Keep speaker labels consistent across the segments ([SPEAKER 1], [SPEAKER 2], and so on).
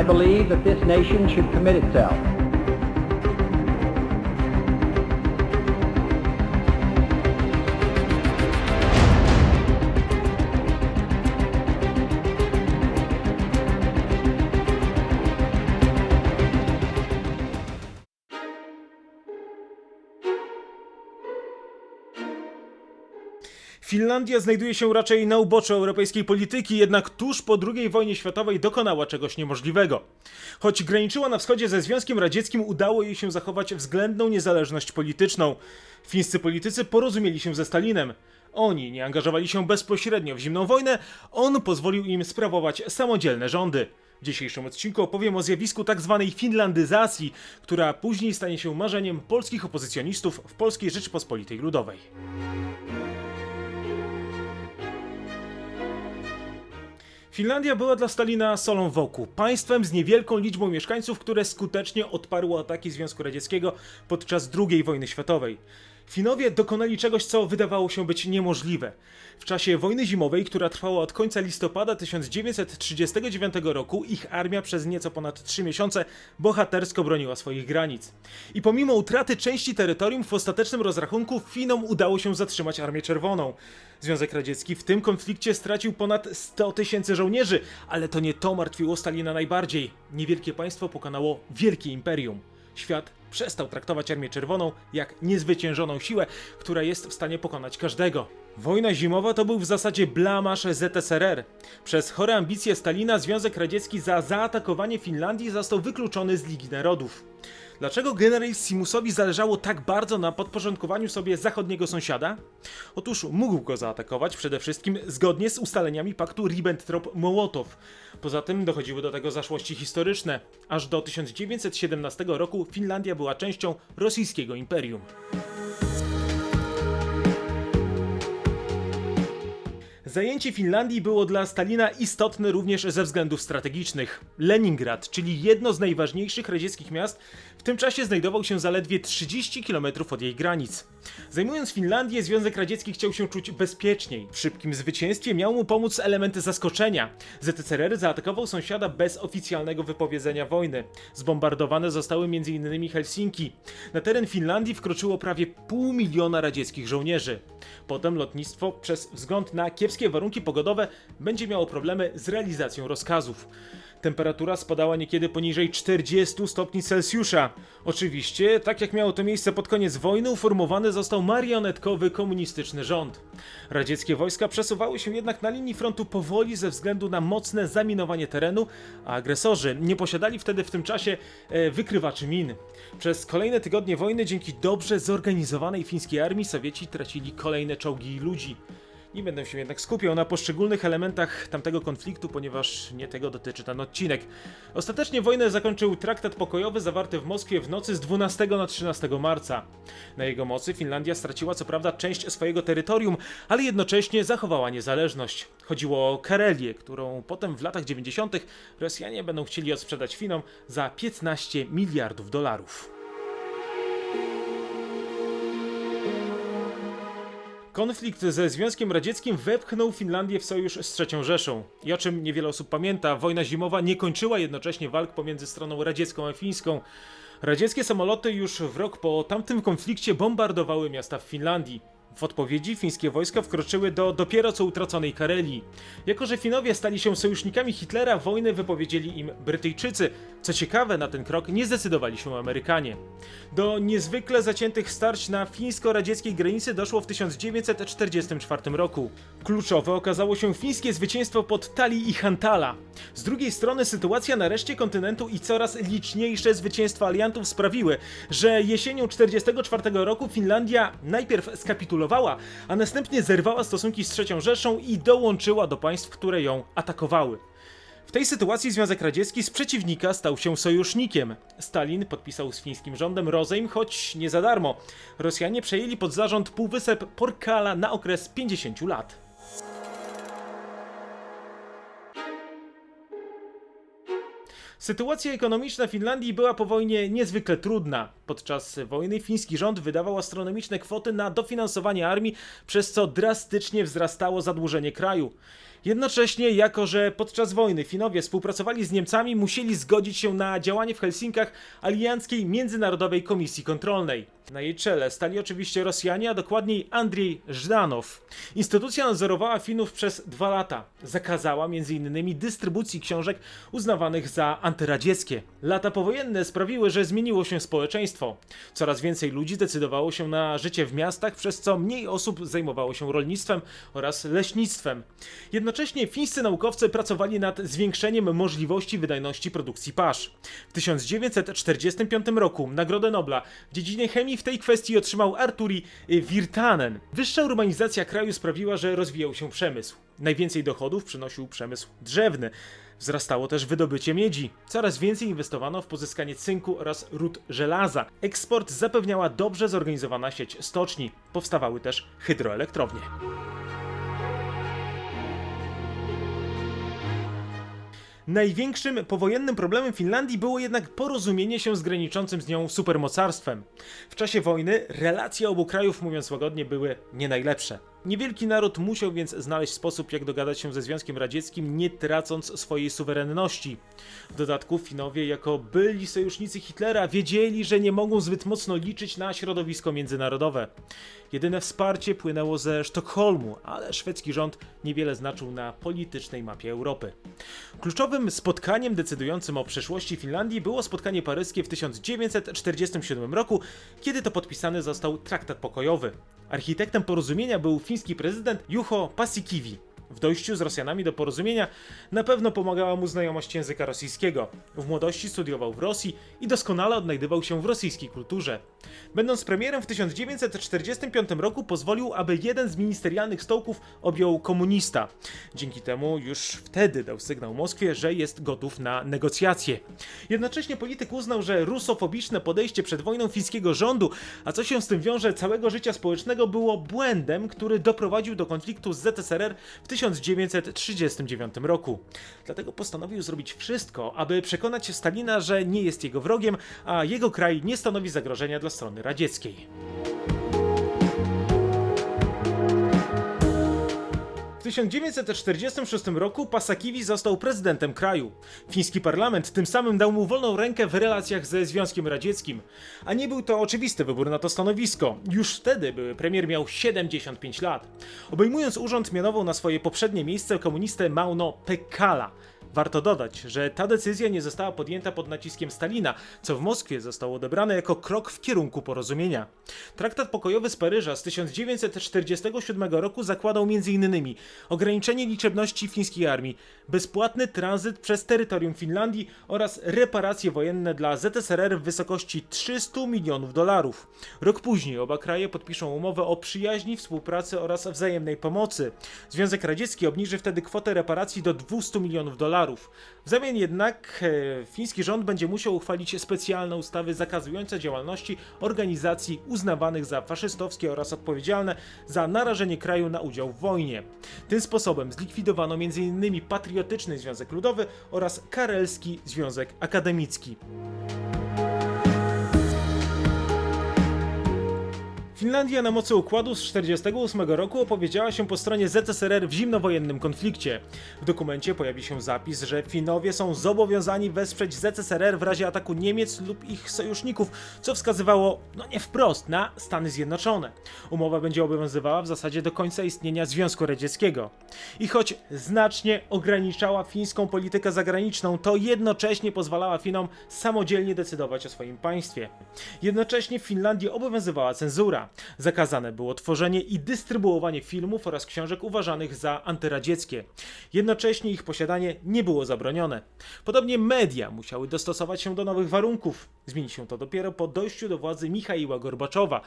[SPEAKER 1] I believe that this nation should commit itself
[SPEAKER 2] Finlandia znajduje się raczej na uboczu europejskiej polityki, jednak tuż po II wojnie światowej dokonała czegoś niemożliwego. Choć graniczyła na wschodzie ze Związkiem Radzieckim, udało jej się zachować względną niezależność polityczną. Fińscy politycy porozumieli się ze Stalinem. Oni nie angażowali się bezpośrednio w zimną wojnę, on pozwolił im sprawować samodzielne rządy. W dzisiejszym odcinku opowiem o zjawisku tzw. finlandyzacji, która później stanie się marzeniem polskich opozycjonistów w Polskiej Rzeczypospolitej Ludowej. Finlandia była dla Stalina solą wokół, państwem z niewielką liczbą mieszkańców, które skutecznie odparło ataki Związku Radzieckiego podczas II wojny światowej. Finowie dokonali czegoś, co wydawało się być niemożliwe. W czasie wojny zimowej, która trwała od końca listopada 1939 roku, ich armia przez nieco ponad 3 miesiące bohatersko broniła swoich granic. I pomimo utraty części terytorium, w ostatecznym rozrachunku Finom udało się zatrzymać Armię Czerwoną. Związek Radziecki w tym konflikcie stracił ponad 100 tysięcy żołnierzy, ale to nie to martwiło Stalina najbardziej. Niewielkie państwo pokonało wielkie imperium. Świat przestał traktować Armię Czerwoną jak niezwyciężoną siłę, która jest w stanie pokonać każdego. Wojna zimowa to był w zasadzie blamasz ZSRR. Przez chore ambicje Stalina Związek Radziecki za zaatakowanie Finlandii został wykluczony z Ligi Narodów. Dlaczego generalissimusowi zależało tak bardzo na podporządkowaniu sobie zachodniego sąsiada? Otóż mógł go zaatakować przede wszystkim zgodnie z ustaleniami paktu Ribbentrop-Mołotow. Poza tym dochodziły do tego zaszłości historyczne. Aż do 1917 roku Finlandia była częścią rosyjskiego imperium. Zajęcie Finlandii było dla Stalina istotne również ze względów strategicznych. Leningrad, czyli jedno z najważniejszych radzieckich miast, w tym czasie znajdował się zaledwie 30 km od jej granic. Zajmując Finlandię, Związek Radziecki chciał się czuć bezpieczniej. W szybkim zwycięstwie miał mu pomóc element zaskoczenia. ZSRR zaatakował sąsiada bez oficjalnego wypowiedzenia wojny. Zbombardowane zostały m.in. Helsinki. Na teren Finlandii wkroczyło prawie pół miliona radzieckich żołnierzy. Potem lotnictwo przez wzgląd na kiepskie warunki pogodowe będzie miało problemy z realizacją rozkazów. Temperatura spadała niekiedy poniżej 40 stopni Celsjusza. Oczywiście, tak jak miało to miejsce pod koniec wojny, uformowany został marionetkowy komunistyczny rząd. Radzieckie wojska przesuwały się jednak na linii frontu powoli ze względu na mocne zaminowanie terenu, a agresorzy nie posiadali wtedy w tym czasie e, wykrywaczy min. Przez kolejne tygodnie wojny dzięki dobrze zorganizowanej fińskiej armii Sowieci tracili kolejne czołgi i ludzi. Nie będę się jednak skupiał na poszczególnych elementach tamtego konfliktu, ponieważ nie tego dotyczy ten odcinek. Ostatecznie wojnę zakończył traktat pokojowy zawarty w Moskwie w nocy z 12 na 13 marca. Na jego mocy Finlandia straciła co prawda część swojego terytorium, ale jednocześnie zachowała niezależność. Chodziło o Karelię, którą potem w latach 90. Rosjanie będą chcieli odsprzedać Finom za 15 miliardów dolarów. Konflikt ze Związkiem Radzieckim wepchnął Finlandię w sojusz z III Rzeszą. I o czym niewiele osób pamięta, wojna zimowa nie kończyła jednocześnie walk pomiędzy stroną radziecką a fińską. Radzieckie samoloty już w rok po tamtym konflikcie bombardowały miasta w Finlandii. W odpowiedzi fińskie wojska wkroczyły do dopiero co utraconej Karelii. Jako, że Finowie stali się sojusznikami Hitlera, wojnę wypowiedzieli im Brytyjczycy. Co ciekawe, na ten krok nie zdecydowali się Amerykanie. Do niezwykle zaciętych starć na fińsko-radzieckiej granicy doszło w 1944 roku. Kluczowe okazało się fińskie zwycięstwo pod Tali i Hantala. Z drugiej strony sytuacja na reszcie kontynentu i coraz liczniejsze zwycięstwa aliantów sprawiły, że jesienią 1944 roku Finlandia najpierw skapitulowała, a następnie zerwała stosunki z III Rzeszą i dołączyła do państw, które ją atakowały. W tej sytuacji Związek Radziecki z przeciwnika stał się sojusznikiem. Stalin podpisał z fińskim rządem rozejm, choć nie za darmo. Rosjanie przejęli pod zarząd półwysep Porkala na okres 50 lat. Sytuacja ekonomiczna Finlandii była po wojnie niezwykle trudna. Podczas wojny fiński rząd wydawał astronomiczne kwoty na dofinansowanie armii, przez co drastycznie wzrastało zadłużenie kraju. Jednocześnie, jako że podczas wojny Finowie współpracowali z Niemcami, musieli zgodzić się na działanie w Helsinkach Alianckiej Międzynarodowej Komisji Kontrolnej. Na jej czele stali oczywiście Rosjanie, a dokładniej Andrzej Żdanow. Instytucja nadzorowała Finów przez dwa lata. Zakazała m.in. dystrybucji książek uznawanych za antyradzieckie. Lata powojenne sprawiły, że zmieniło się społeczeństwo. Coraz więcej ludzi decydowało się na życie w miastach, przez co mniej osób zajmowało się rolnictwem oraz leśnictwem. Jednocześnie fińscy naukowcy pracowali nad zwiększeniem możliwości wydajności produkcji pasz. W 1945 roku Nagrodę Nobla w dziedzinie chemii w tej kwestii otrzymał Arturi Virtanen. Wyższa urbanizacja kraju sprawiła, że rozwijał się przemysł. Najwięcej dochodów przynosił przemysł drzewny. Wzrastało też wydobycie miedzi. Coraz więcej inwestowano w pozyskanie cynku oraz ród żelaza. Eksport zapewniała dobrze zorganizowana sieć stoczni. Powstawały też hydroelektrownie. Największym powojennym problemem Finlandii było jednak porozumienie się z graniczącym z nią supermocarstwem. W czasie wojny relacje obu krajów, mówiąc łagodnie, były nie najlepsze. Niewielki naród musiał więc znaleźć sposób, jak dogadać się ze Związkiem Radzieckim, nie tracąc swojej suwerenności. W dodatku Finowie, jako byli sojusznicy Hitlera, wiedzieli, że nie mogą zbyt mocno liczyć na środowisko międzynarodowe. Jedyne wsparcie płynęło ze Sztokholmu, ale szwedzki rząd niewiele znaczył na politycznej mapie Europy. Kluczowym spotkaniem decydującym o przyszłości Finlandii było spotkanie paryskie w 1947 roku, kiedy to podpisany został traktat pokojowy. Architektem porozumienia był fiński prezydent Juho Paasikivi. W dojściu z Rosjanami do porozumienia na pewno pomagała mu znajomość języka rosyjskiego. W młodości studiował w Rosji i doskonale odnajdywał się w rosyjskiej kulturze. Będąc premierem w 1945 roku pozwolił, aby jeden z ministerialnych stołków objął komunista. Dzięki temu już wtedy dał sygnał Moskwie, że jest gotów na negocjacje. Jednocześnie polityk uznał, że rusofobiczne podejście przed wojną fińskiego rządu, a co się z tym wiąże całego życia społecznego, było błędem, który doprowadził do konfliktu z ZSRR w 1939 roku. Dlatego postanowił zrobić wszystko, aby przekonać Stalina, że nie jest jego wrogiem, a jego kraj nie stanowi zagrożenia dla strony radzieckiej. W 1946 roku Pasakiwi został prezydentem kraju. Fiński parlament tym samym dał mu wolną rękę w relacjach ze Związkiem Radzieckim. A nie był to oczywisty wybór na to stanowisko. Już wtedy były premier miał 75 lat. Obejmując urząd mianował na swoje poprzednie miejsce komunistę Mauno Pekala. Warto dodać, że ta decyzja nie została podjęta pod naciskiem Stalina, co w Moskwie zostało odebrane jako krok w kierunku porozumienia. Traktat pokojowy z Paryża z 1947 roku zakładał m.in. ograniczenie liczebności fińskiej armii, bezpłatny tranzyt przez terytorium Finlandii oraz reparacje wojenne dla ZSRR w wysokości 300 milionów dolarów. Rok później oba kraje podpiszą umowę o przyjaźni, współpracy oraz wzajemnej pomocy. Związek Radziecki obniży wtedy kwotę reparacji do 200 milionów dolarów. W zamian jednak e, fiński rząd będzie musiał uchwalić specjalne ustawy zakazujące działalności organizacji uznawanych za faszystowskie oraz odpowiedzialne za narażenie kraju na udział w wojnie. Tym sposobem zlikwidowano m.in. Patriotyczny Związek Ludowy oraz Karelski Związek Akademicki. Finlandia na mocy układu z 1948 roku opowiedziała się po stronie ZSRR w zimnowojennym konflikcie. W dokumencie pojawi się zapis, że Finowie są zobowiązani wesprzeć ZSRR w razie ataku Niemiec lub ich sojuszników, co wskazywało, no nie wprost, na Stany Zjednoczone. Umowa będzie obowiązywała w zasadzie do końca istnienia Związku Radzieckiego. I choć znacznie ograniczała fińską politykę zagraniczną, to jednocześnie pozwalała Finom samodzielnie decydować o swoim państwie. Jednocześnie w Finlandii obowiązywała cenzura. Zakazane było tworzenie i dystrybuowanie filmów oraz książek uważanych za antyradzieckie. Jednocześnie ich posiadanie nie było zabronione. Podobnie media musiały dostosować się do nowych warunków. Zmieni się to dopiero po dojściu do władzy Michaiła Gorbaczowa.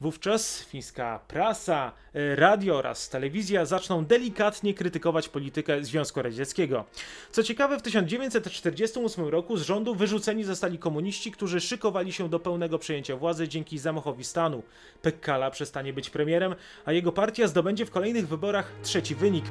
[SPEAKER 2] Wówczas fińska prasa, e, radio oraz telewizja zaczną delikatnie krytykować politykę Związku Radzieckiego. Co ciekawe, w 1948 roku z rządu wyrzuceni zostali komuniści, którzy szykowali się do pełnego przejęcia władzy dzięki zamachowi stanu. Pekkala przestanie być premierem, a jego partia zdobędzie w kolejnych wyborach trzeci wynik.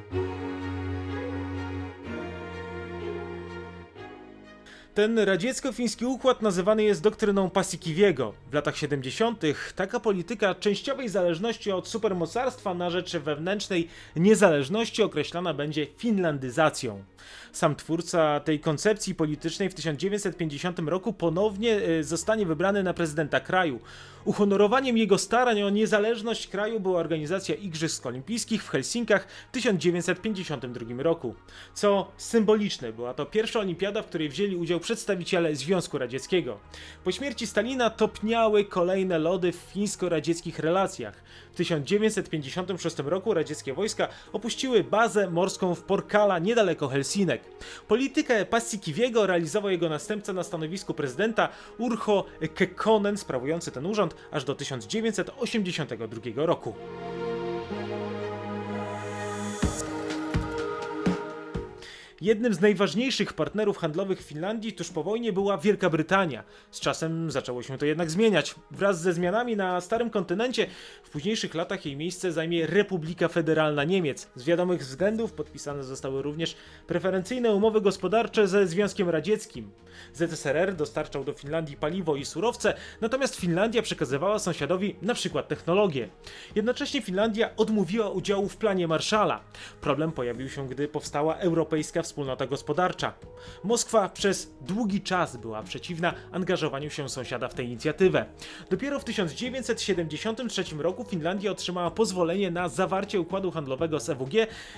[SPEAKER 2] Ten radziecko-fiński układ nazywany jest doktryną Paasikiwiego. W latach 70. taka polityka częściowej zależności od supermocarstwa na rzecz wewnętrznej niezależności określana będzie finlandyzacją. Sam twórca tej koncepcji politycznej w 1950 roku ponownie e, zostanie wybrany na prezydenta kraju. Uhonorowaniem jego starań o niezależność kraju była organizacja Igrzysk Olimpijskich w Helsinkach w 1952 roku. Co symboliczne, była to pierwsza olimpiada, w której wzięli udział przedstawiciele Związku Radzieckiego. Po śmierci Stalina topniały kolejne lody w fińsko-radzieckich relacjach. W 1956 roku radzieckie wojska opuściły bazę morską w Porkala niedaleko Helsinek. Politykę Paasikiwiego realizował jego następca na stanowisku prezydenta Urho Kekkonen, sprawujący ten urząd aż do 1982 roku. Jednym z najważniejszych partnerów handlowych Finlandii tuż po wojnie była Wielka Brytania. Z czasem zaczęło się to jednak zmieniać. Wraz ze zmianami na starym kontynencie w późniejszych latach jej miejsce zajmie Republika Federalna Niemiec. Z wiadomych względów podpisane zostały również preferencyjne umowy gospodarcze ze Związkiem Radzieckim. ZSRR dostarczał do Finlandii paliwo i surowce, natomiast Finlandia przekazywała sąsiadowi na przykład technologię. Jednocześnie Finlandia odmówiła udziału w planie Marszala. Problem pojawił się, gdy powstała Europejska Wspólnota Gospodarcza. Moskwa przez długi czas była przeciwna angażowaniu się sąsiada w tę inicjatywę. Dopiero w 1973 roku Finlandia otrzymała pozwolenie na zawarcie układu handlowego z EWG,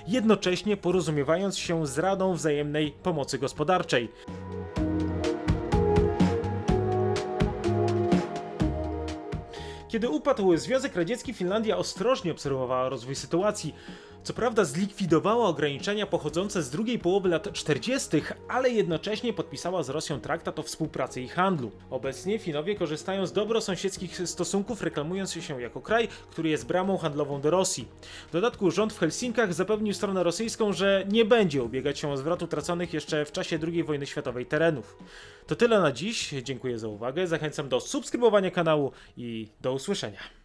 [SPEAKER 2] jednocześnie porozumiewając się z Radą Wzajemnej Pomocy Gospodarczej. Kiedy upadł Związek Radziecki, Finlandia ostrożnie obserwowała rozwój sytuacji. Co prawda zlikwidowała ograniczenia pochodzące z drugiej połowy lat 40., ale jednocześnie podpisała z Rosją traktat o współpracy i handlu. Obecnie Finowie korzystają z dobrosąsiedzkich stosunków, reklamując się jako kraj, który jest bramą handlową do Rosji. W dodatku rząd w Helsinkach zapewnił stronę rosyjską, że nie będzie ubiegać się o zwrot utraconych jeszcze w czasie II wojny światowej terenów. To tyle na dziś. Dziękuję za uwagę. Zachęcam do subskrybowania kanału i do usłyszenia.